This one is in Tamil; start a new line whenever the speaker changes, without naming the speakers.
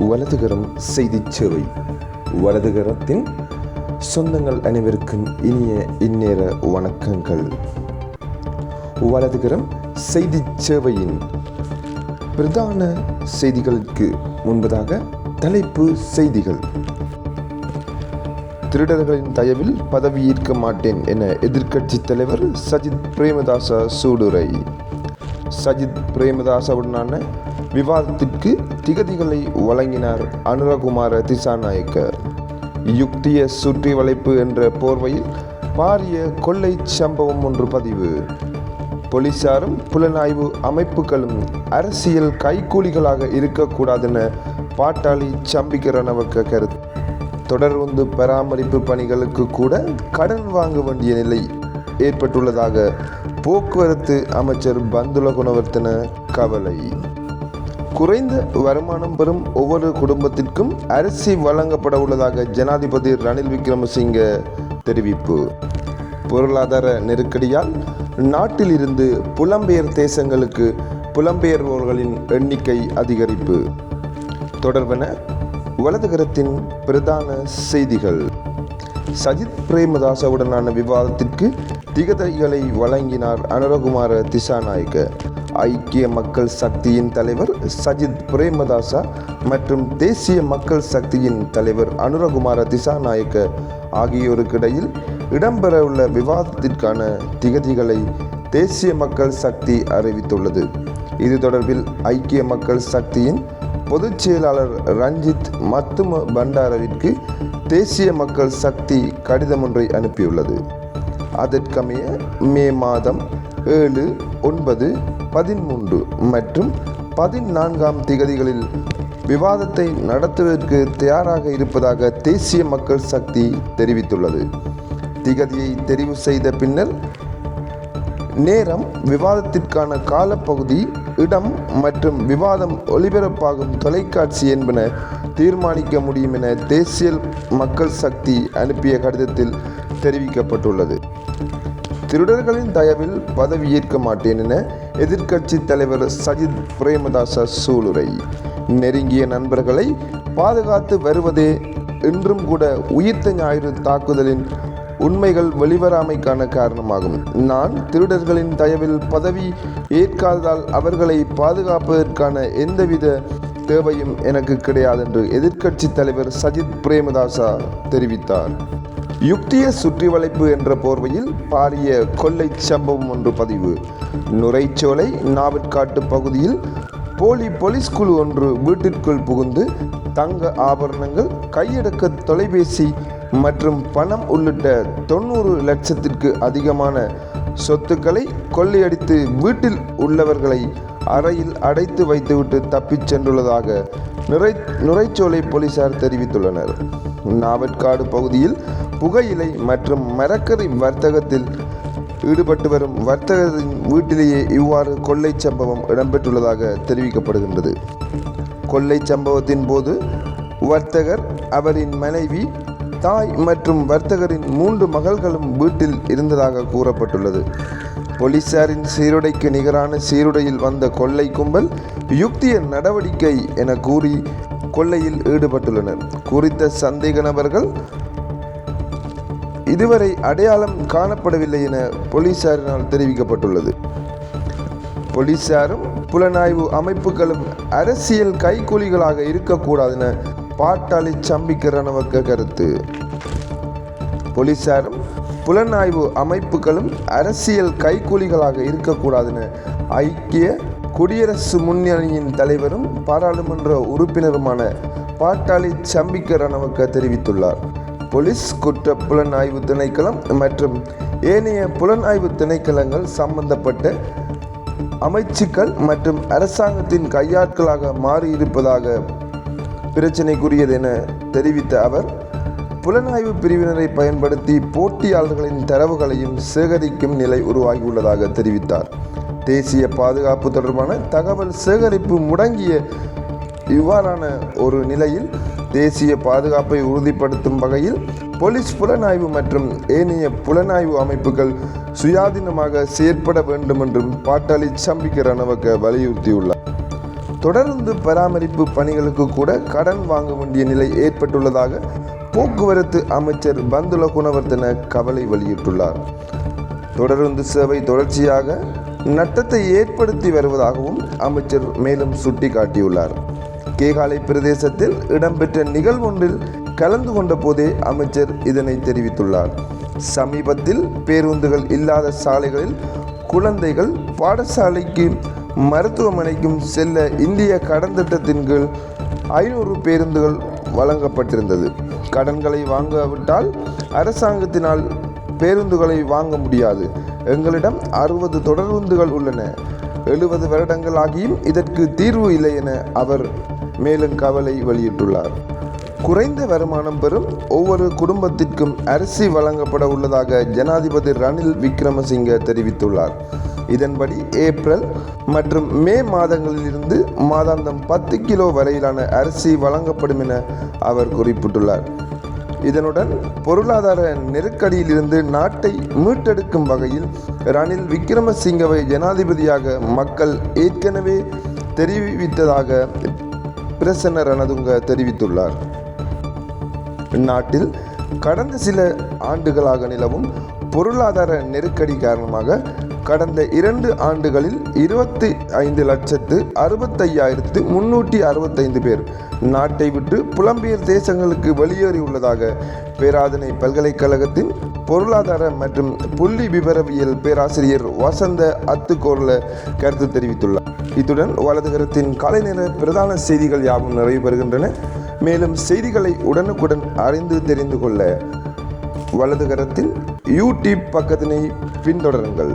வலதுகரம் செய்திச் சேவை. வலதுகரத்தின் சொந்தங்கள் அனைவருக்கும் இனிய இந்நேர வணக்கங்கள். வலதுகரம் செய்திச் சேவையின் பிரதான செய்திகளுக்கு முன்பதாக தலைப்பு செய்திகள். திருடர்களின் தயவில் பதவி மாட்டேன் என எதிர்க்கட்சி தலைவர் சஜித் பிரேமதாச சூடுரை. சஜித் பிரேமதாசவுடனான விவாதத்திற்கு திகதிகளை வழங்கினார் அனுரகுமார திசாநாயக்க யுக்திய சுற்றி வளைப்பு என்ற போர்வையில் பாரிய கொள்ளை சம்பவம் ஒன்று பதிவு. போலீசாரும் புலனாய்வு அமைப்புகளும் அரசியல் கைக்கூலிகளாக இருக்கக்கூடாதென பாட்டாளி சம்பிக்கரணவக்க கருத்து. தொடர்ந்து பராமரிப்பு பணிகளுக்கு கூட கடன் வாங்க வேண்டிய நிலை ஏற்பட்டுள்ளதாக போக்குவரத்து அமைச்சர் பந்துல குணவர்த்தன கவலை. குறைந்த வருமானம் பெறும் ஒவ்வொரு குடும்பத்திற்கும் அரிசி வழங்கப்பட உள்ளதாக ஜனாதிபதி ரணில் விக்ரமசிங்க தெரிவிப்பு. பொருளாதார நெருக்கடியால் நாட்டில் இருந்து புலம்பெயர் தேசங்களுக்கு புலம்பெயர்வோர்களின் எண்ணிக்கை அதிகரிப்பு. தொடர்பென வலதுகரத்தின் பிரதான செய்திகள். சஜித் பிரேமதாசவுடனான விவாதத்திற்கு திகதைகளை வழங்கினார் அனுரகுமார திசாநாயக்க. ஐக்கிய மக்கள் சக்தியின் தலைவர் சஜித் பிரேமதாசா மற்றும் தேசிய மக்கள் சக்தியின் தலைவர் அனுரகுமார திசாநாயக்க ஆகியோருக்கிடையில் இடம்பெறவுள்ள விவாதத்திற்கான திகதிகளை தேசிய மக்கள் சக்தி அறிவித்துள்ளது. இது தொடர்பில் ஐக்கிய மக்கள் சக்தியின் பொதுச் செயலாளர் ரஞ்சித் மத்தும பண்டாரவிற்கு தேசிய மக்கள் சக்தி கடிதம் ஒன்றை அனுப்பியுள்ளது. அதற்கமைய மே மாதம் ஏழு ஒன்பது பதிமூன்று மற்றும் பதினான்காம் திகதிகளில் விவாதத்தை நடத்துவதற்கு தயாராக இருப்பதாக தேசிய மக்கள் சக்தி தெரிவித்துள்ளது. திகதியை தெரிவு செய்த பின்னர் நேரம் விவாதத்திற்கான காலப்பகுதி இடம் மற்றும் விவாதம் ஒளிபரப்பாகும் தொலைக்காட்சி என்பன தீர்மானிக்க முடியும் என தேசிய மக்கள் சக்தி அனுப்பிய கடிதத்தில் தெரிவிக்கப்பட்டுள்ளது. திருடர்களின் தயவில் பதவியேற்க மாட்டேன் என எதிர்க்கட்சி தலைவர் சஜித் பிரேமதாச சூளுரை. நெருங்கிய நண்பர்களை பாதுகாத்து வருவதே இன்றும் கூட உயிர்த்த ஞாயிறு தாக்குதலின் உண்மைகள் வெளிவராமைக்கான காரணமாகும். நான் திருடர்களின் தயவில் பதவி ஏற்காததால் அவர்களை பாதுகாப்பதற்கான எந்தவித தேவையும் எனக்கு கிடையாது என்று எதிர்க்கட்சி தலைவர் சஜித் பிரேமதாசா தெரிவித்தார். யுக்திய சுற்றி வளைப்பு என்ற போர்வையில் பாரிய கொள்ளை சம்பவம் ஒன்று பதிவு. நுரைச்சோலை நாவற்காட்டு பகுதியில் போலி போலீஸ் குழு ஒன்று வீட்டிற்குள் புகுந்து தங்க ஆபரணங்கள் கையடக்க தொலைபேசி மற்றும் பணம் உள்ளிட்ட தொண்ணூறு லட்சத்திற்கு அதிகமான சொத்துக்களை கொள்ளையடித்து வீட்டில் உள்ளவர்களை அறையில் அடைத்து வைத்துவிட்டு தப்பிச் சென்றுள்ளதாக நுரை நுரைச்சோலை போலீசார் தெரிவித்துள்ளனர். நாவற்காடு பகுதியில் புகையிலை மற்றும் மரக்கறி வர்த்தகத்தில் ஈடுபட்டு வரும் வர்த்தகரின் வீட்டிலேயே இவ்வாறு கொள்ளை சம்பவம் இடம்பெற்றுள்ளதாக தெரிவிக்கப்படுகின்றது. கொள்ளை சம்பவத்தின் போது வர்த்தகர் அவரின் மனைவி தாய் மற்றும் வர்த்தகரின் மூன்று மகள்களும் வீட்டில் இருந்ததாக கூறப்பட்டுள்ளது. போலீசாரின் சீருடைக்கு நிகரான சீருடையில் வந்த கொள்ளை கும்பல் யுக்திய நடவடிக்கை என கூறி கொள்ளையில் ஈடுபட்டுள்ளனர். குறித்த சந்தேக நபர்கள் இதுவரை அடையாளம் காணப்படவில்லை என போலீசாரினால் தெரிவிக்கப்பட்டுள்ளது. போலீசாரும் புலனாய்வு அமைப்புகளும் அரசியல் கைக்கூலிகளாக இருக்கக்கூடாது என பாட்டாளி சம்பிக்க ரணவக்க கருத்து. போலீசாரும் புலனாய்வு அமைப்புகளும் அரசியல் கைக்கூலிகளாக இருக்கக்கூடாதுன்னு ஐக்கிய குடியரசு முன்னணியின் தலைவரும் பாராளுமன்ற உறுப்பினருமான பாட்டாளி சம்பிக்க ரணவக்க தெரிவித்துள்ளார். போலீஸ் குற்ற புலனாய்வு திணைக்களம் மற்றும் ஏனைய புலனாய்வு திணைக்களங்கள் சம்பந்தப்பட்ட அமைச்சுக்கள் மற்றும் அரசாங்கத்தின் கையாட்களாக மாறியிருப்பதாக பிரச்சினைக்குரியது என தெரிவித்த அவர் புலனாய்வு பிரிவினரை பயன்படுத்தி போட்டியாளர்களின் தரவுகளையும் சேகரிக்கும் நிலை உருவாகியுள்ளதாக தெரிவித்தார். தேசிய பாதுகாப்பு தொடர்பான தகவல் சேகரிப்பு முடங்கிய இவ்வாறான ஒரு நிலையில் தேசிய பாதுகாப்பை உறுதிப்படுத்தும் வகையில் போலீஸ் புலனாய்வு மற்றும் ஏனைய புலனாய்வு அமைப்புகள் சுயாதீனமாக செயற்பட வேண்டும் என்றும் பாட்டாளி சம்பிக்க ரணவக்க வலியுறுத்தியுள்ளார். தொடர்ந்து பராமரிப்பு பணிகளுக்கு கூட கடன் வாங்க வேண்டிய நிலை ஏற்பட்டுள்ளதாக போக்குவரத்து அமைச்சர் பந்துல குணவர்த்தன கவலை வெளியிட்டுள்ளார். தொடருந்து சேவை தொடர்ச்சியாக நட்டத்தை ஏற்படுத்தி வருவதாகவும் அமைச்சர் மேலும் சுட்டிக்காட்டியுள்ளார். கேகாலை பிரதேசத்தில் இடம்பெற்ற நிகழ்வொன்றில் கலந்து கொண்ட போதே அமைச்சர் இதனை தெரிவித்துள்ளார். சமீபத்தில் பேருந்துகள் இல்லாத சாலைகளில் குழந்தைகள் பாடசாலைக்கு மருத்துவமனைக்கும் செல்ல இந்திய கடன் திட்டத்தின் கீழ் ஐநூறு பேருந்துகள் வழங்கப்பட்டிருந்தது. கடன்களை வாங்காவிட்டால் அரசாங்கத்தினால் பேருந்துகளை வாங்க முடியாது. எங்களிடம் அறுபது தொடர்ந்துகள் உள்ளன. எழுபது வருடங்கள் ஆகியும் இதற்கு தீர்வு இல்லை என அவர் மேலும் கவலை வெளியிட்டுள்ளார். குறைந்த வருமானம் பெறும் ஒவ்வொரு குடும்பத்திற்கும் அரிசி வழங்கப்பட உள்ளதாக ஜனாதிபதி ரணில் விக்ரமசிங்க தெரிவித்துள்ளார். இதன்படி ஏப்ரல் மற்றும் மே மாதங்களிலிருந்து மாதாந்தம் பத்து கிலோ வரையிலான அரிசி வழங்கப்படும் என அவர் குறிப்பிட்டுள்ளார். இதனுடன் பொருளாதார நெருக்கடியிலிருந்து நாட்டை மீட்டெடுக்கும் வகையில் ரணில் விக்ரமசிங்கவை ஜனாதிபதியாக மக்கள் ஏற்கனவே தெரிவித்ததாக பிரசன்ன ரணதுங்க தெரிவித்துள்ளார். நாட்டில் கடந்த சில ஆண்டுகளாக நிலவும் பொருளாதார நெருக்கடி காரணமாக கடந்த இரண்டு ஆண்டுகளில் இருபத்தி ஐந்து லட்சத்து அறுபத்தையாயிரத்து முன்னூற்றி அறுபத்தைந்து பேர் நாட்டை விட்டு புலம்பெயர் தேசங்களுக்கு வெளியேறியுள்ளதாக பேராதனை பல்கலைக்கழகத்தின் பொருளாதார மற்றும் புள்ளி விவரவியல் பேராசிரியர் வசந்த அத்துக்கோர்ல கருத்து தெரிவித்துள்ளார். இத்துடன் வலதுகரத்தின் காலை நேர பிரதான செய்திகள் யாவும் நிறைவு பெறுகின்றன. மேலும் செய்திகளை உடனுக்குடன் அறிந்து தெரிந்து கொள்ள வலதுகரத்தின் யூடியூப் பக்கத்தினை பின்தொடருங்கள்.